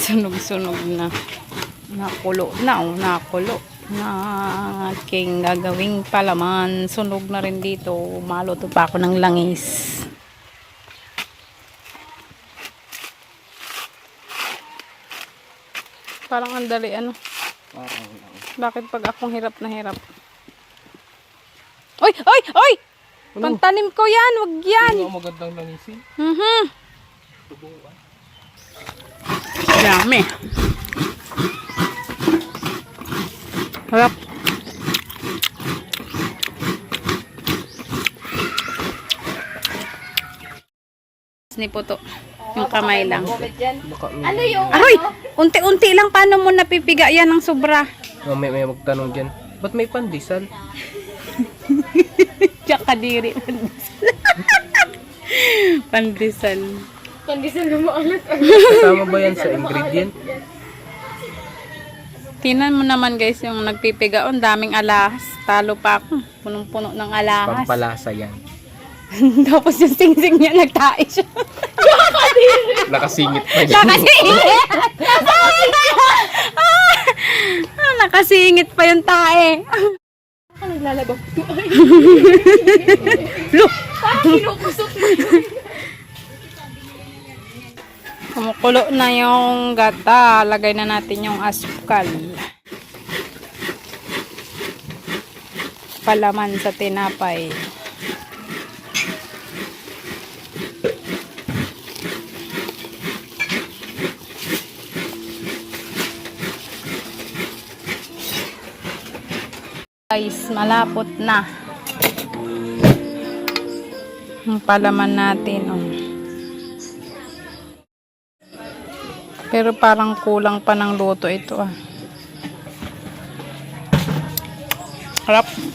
Sunog-sunog na. Nakulo na, oh, nakulo. Na aking gagawing palaman. Sunog na rin dito. Maluto pa ako ng langis. Parang ang dali, ano? Bakit pag akong hirap na hirap? Oy! Oy! Oy! Pantanim ko yan! Wag yan! Ano ang magandang langisin? Mhm. Dami. Harap. Ni po to. Yung kamay lang. Ano yung Aroy! Unti-unti lang. Paano mo napipiga yan ng sobra? Oh, may, may magtanong dyan. Ba't may pandesal? Kadiri. Pandesal. pandesal lumaalat? Kasama ba yan sa ingredient? Tinan mo naman guys yung nagpipiga. Ang daming alahas. Talo pa ako. Punong-puno ng alahas. Pampalasa yan. Tapos yung sing-sing niya nagtae siya. Nakasingit pa yan. Nakasingit! ah, nakasingit pa yung tae. Ako naglalabang. Look! Parang kinukusok mo. Kumukulo na yung gata. Lagay na natin yung asukal. Palaman sa tinapay. Guys, malapot na. Yung palaman natin, oh. Pero parang kulang pa ng luto ito ah. Harap.